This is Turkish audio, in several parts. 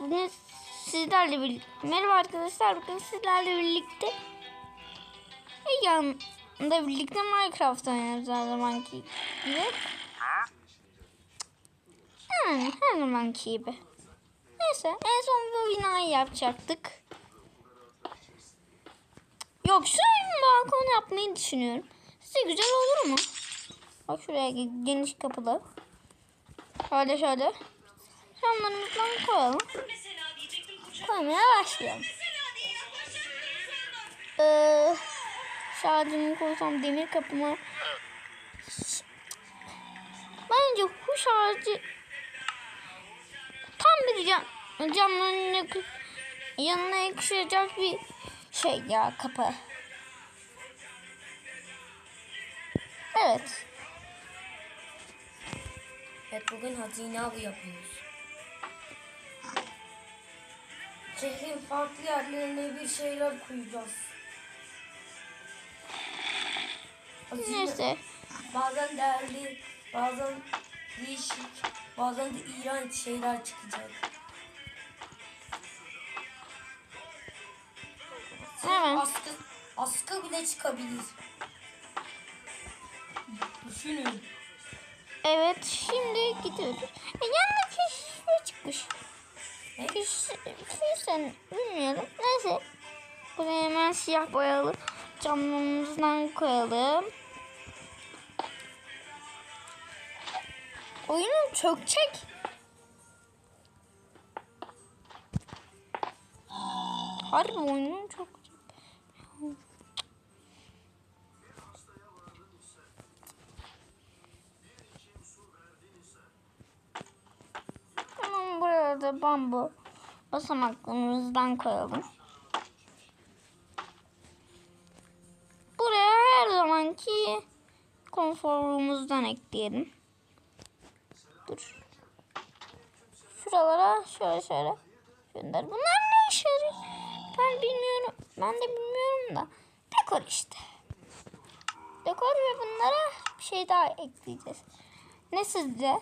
Bugün sizlerle birlikte merhaba arkadaşlar bugün sizlerle birlikte yanında birlikte Minecraft oynuyoruz her zamanki gibi. Yani her zamanki gibi. Neyse en son bu binayı yapacaktık. Yok şuraya bir balkon yapmayı düşünüyorum. Size güzel olur mu? Bak şuraya geniş kapılı. Şöyle şöyle. Camlarımızdan koyalım. Koymaya başlayalım. Ee, şarjımı koysam demir kapıma. Bence bu şarjı tam bir cam, yakı- yanına yakışacak bir şey ya kapı. Evet. Evet bugün hazine avı yapıyoruz. Şehrin farklı yerlerine bir şeyler koyacağız. Hazine Neyse. bazen değerli, bazen değişik, bazen de iğrenç şeyler çıkacak. Hemen. Askı, askı bile çıkabilir. Düşünün. Evet şimdi gidiyoruz. E, yanına pişme çıkmış. Pişsen bilmiyorum. Neyse. Buraya hemen siyah boyalı camlarımızdan koyalım. Oyunum çökecek. Harbi oyunum çökecek. Hemen buraya da bambu basamaklarımızdan koyalım. Buraya her zamanki konforumuzdan ekleyelim. Dur. Şuralara şöyle şöyle gönder. Bunlar ne işe yarıyor? Ben bilmiyorum. Ben de bilmiyorum da. Dekor işte. Dekor ve bunlara bir şey daha ekleyeceğiz. Ne sizce?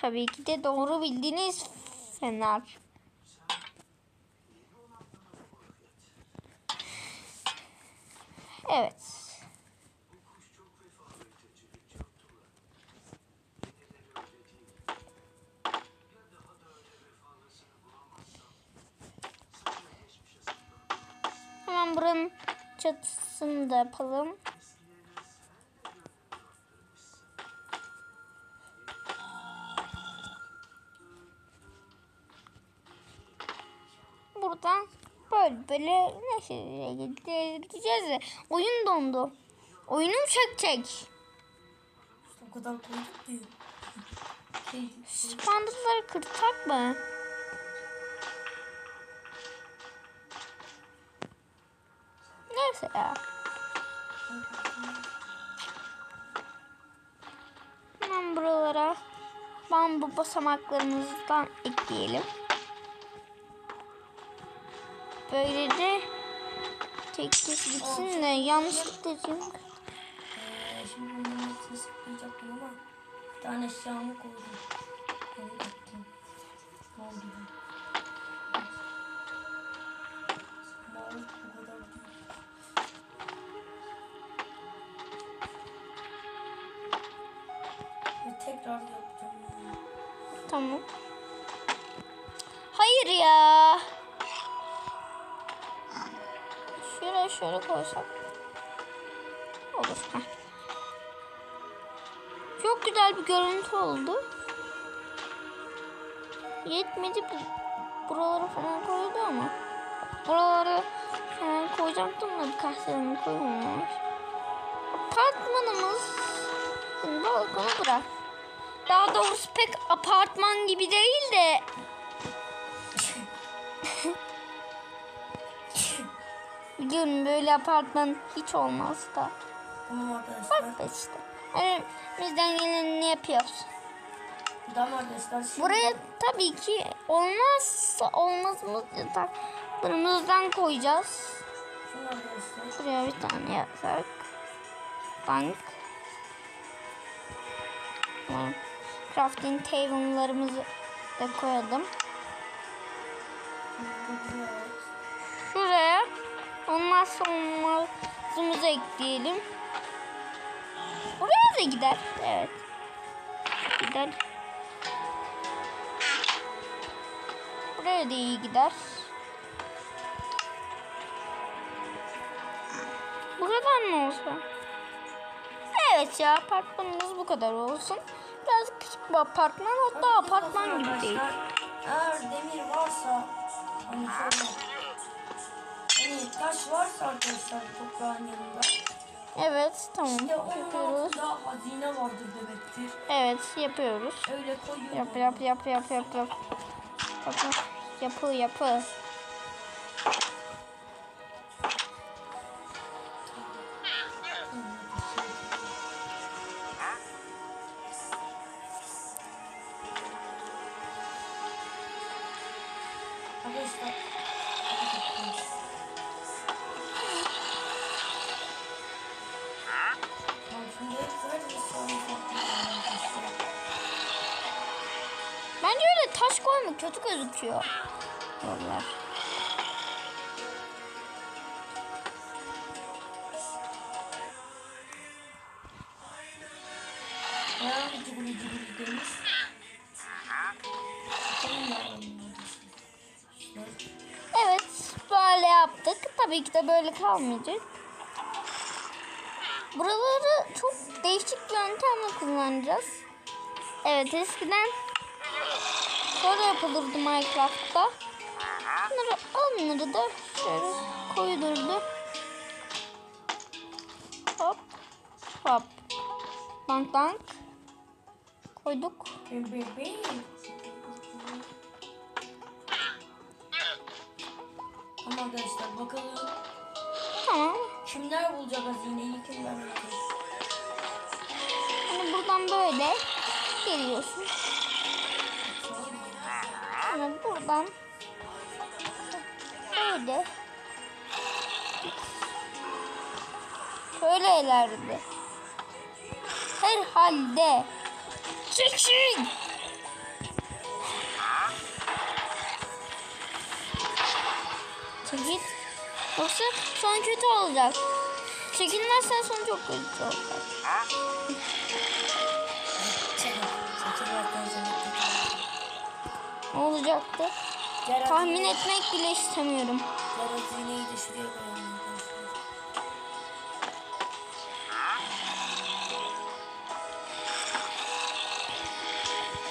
Tabii ki de doğru bildiğiniz fener. Evet. Hemen buranın çatısını da yapalım. Böyle böyle ne gideceğiz de oyun dondu. Oyunum çökecek. O kadar koyduk diyor. Şey, Spandırları kırtak mı? Neyse ya. Hemen buralara bambu basamaklarımızdan ekleyelim. Böylece tek tek gitsin de yanlışlıkla çünkü. Ee, şimdi bunun hepsini sıklayacaktım ama bir tane eşyamı koydum. Onu attım. Ne oldu? Bu tekrar yapacağım. Tamam. Hayır ya. Şöyle koysam. Olur. Heh. Çok güzel bir görüntü oldu. Yetmedi bu. Buralara falan koydu ama. Buralara falan koyacaktım da birkaç tane koymamış. Apartmanımız balkona bırak. Daha doğrusu pek apartman gibi değil de biliyorum böyle apartman hiç olmaz da. Tamam arkadaşlar. Bak be işte. Yani bizden geleni yapıyoruz. Tamam arkadaşlar. Şimdi Buraya tabii ki olmazsa olmazımız yataklarımızdan koyacağız. Buraya bir tane yatak. Bank. Tamam. Crafting table'larımızı da koyalım. Şuraya olmazsa olmazımızı ekleyelim. Buraya da gider. Evet. Gider. Buraya da iyi gider. Bu kadar mı olsa? Evet ya apartmanımız bu kadar olsun. Biraz küçük bir apartman hatta apartman gibi değil. Eğer demir varsa şöyle hani taş varsa arkadaşlar toprağın yanında Evet tamam işte yapıyoruz. hazine vardır demektir. Evet yapıyoruz. Öyle koyuyor. Yap yap yap yap yap yap. Yapı yapı yapı. Arkadaşlar. Taş koyma kötü gözüküyor. Yollar. Evet böyle yaptık. Tabii ki de böyle kalmayacak. Buraları çok değişik yöntemle kullanacağız. Evet eskiden şöyle yapılırdı Minecraft'ta. Bunları alınırdı. Şöyle koyulurdu. Hop. Hop. Dank dank. Koyduk. Tamam arkadaşlar bakalım. Tamam. Kimler bulacak hazineyi kimler bulacak? Hani buradan böyle geliyorsun. Sonra buradan böyle şöyle ileride. Herhalde. Çekil. Çekil. Yoksa son kötü olacak. Çekilmezsen son çok kötü olacak. Çekil baktan Ne olacaktı? sonra. Tahmin etmek bile istemiyorum.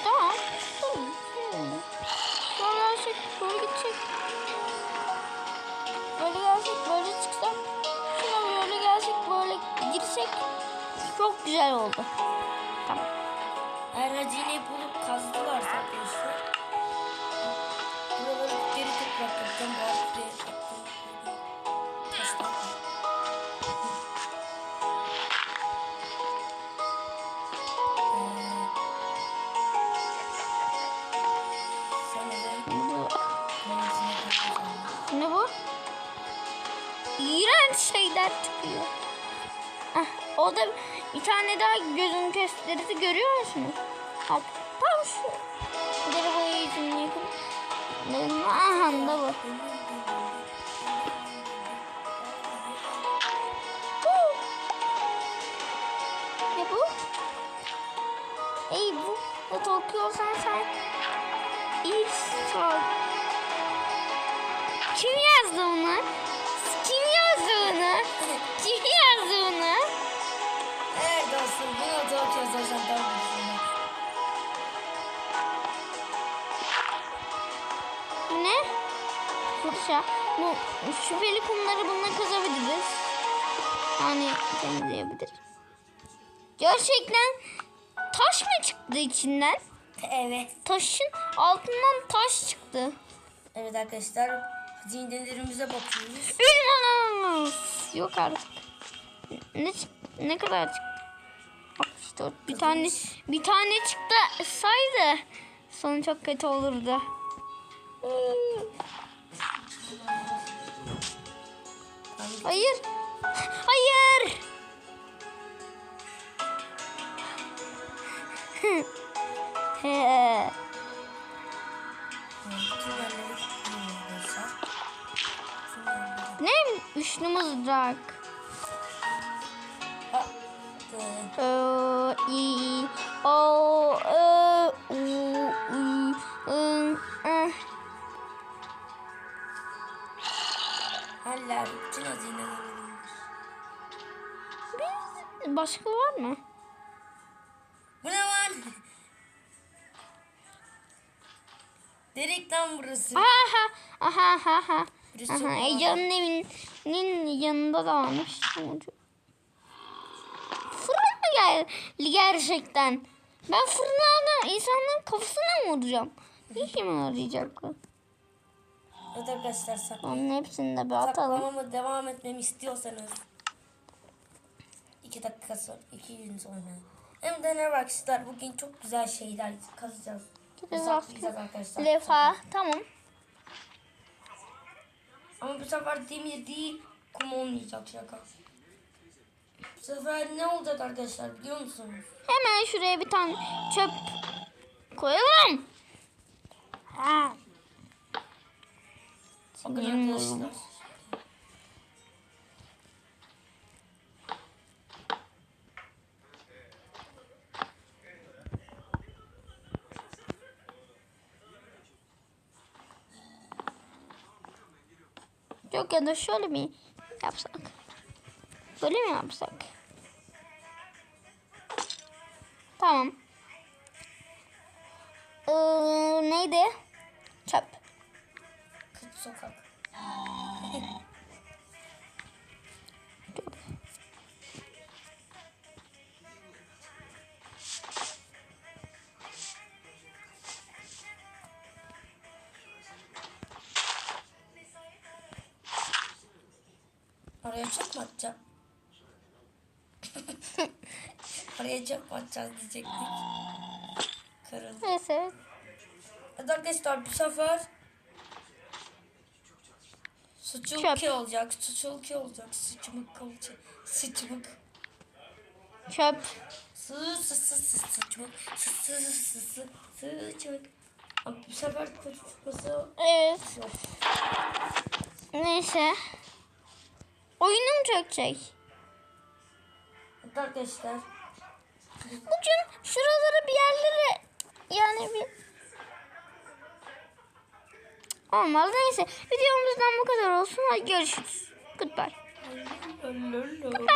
Tamam. Tamam. Tamam. Böyle gidecek. Böyle gelsek, böyle çıksak. Şuna böyle gelsek, böyle girsek. Çok güzel oldu. Tamam. Eğer hazineyi bulup kazdılarsa arkadaşlar. Şeyler çıkıyor. Ah, o da bir tane daha gözün gösterisi görüyor musunuz? Bak, tam şu. Boyayı yüzünü yakın. Aha da bu. Ne bu? Ey bu. Ne okuyorsan sen. İrsa. Kim yazdı bunu? Kim yazdı bunu? Evet dostum bunu da okuyacağım. Tamam. Bu ne? Fırça. Bu şüpheli kumları bununla kazabiliriz. Yani temizleyebiliriz. Gerçekten taş mı çıktı içinden? Evet. Taşın altından taş çıktı. Evet arkadaşlar hazinelerimize bakıyoruz. Ünvanımız. Yok artık. Ne ne kadar çıktı? 64. Bir tane bir tane çıktı saydı. Sonu çok kötü olurdu. Hayır. Hayır. He. Üçlü mızrak. Ha. Ee, Ö, i, o, ö, u, ü, ın, ı. Haller bütün hazineler alınmış. Biz- Başka var mı? Bu ne? Delik lan burası. Aha, aha, aha, aha. Burası Aha, çok Ece'nin evinin yanında da varmış. Fırın mı geldi gerçekten? Ben fırınlardan insanların kafasına mı vuracağım? Yarayacak bu? Evet arkadaşlar saklan. Onun hepsini de bir atalım. Saklamama devam etmemi istiyorsanız. iki dakika sonra, iki gün sonra. Hem de ne var arkadaşlar bugün çok güzel şeyler kazacağız. Saklayacağız arkadaşlar. Lefa, tamam. Ama bu sefer demir değil kum olmayacak şaka. Bu sefer ne olacak arkadaşlar biliyor musunuz? Hemen şuraya bir tane çöp koyalım. Ha. Bakın arkadaşlar. Yok ya da şöyle mi yapsak? Böyle mi yapsak? Tamam. Ee, neydi? Çöp. Kıt sokak. Oraya çöp mü atacağım? Oraya çöp mü atacağız diyecektik. Kırıldı. Neyse. Evet arkadaşlar bu sefer Suçul Çöp. ki olacak, suçul ki olacak, sıçmık olacak, sıçmık. Çöp. Sı sı sı sı sıçmık, sı sı sı sı sı sıçmık. Bu sefer kötü çıkması Evet. yok. Neyse. Oyunum çökecek. Evet arkadaşlar Bugün şuralara bir yerlere yani bir olmaz. Neyse videomuzdan bu kadar olsun. Hadi görüşürüz. Goodbye. Lolo.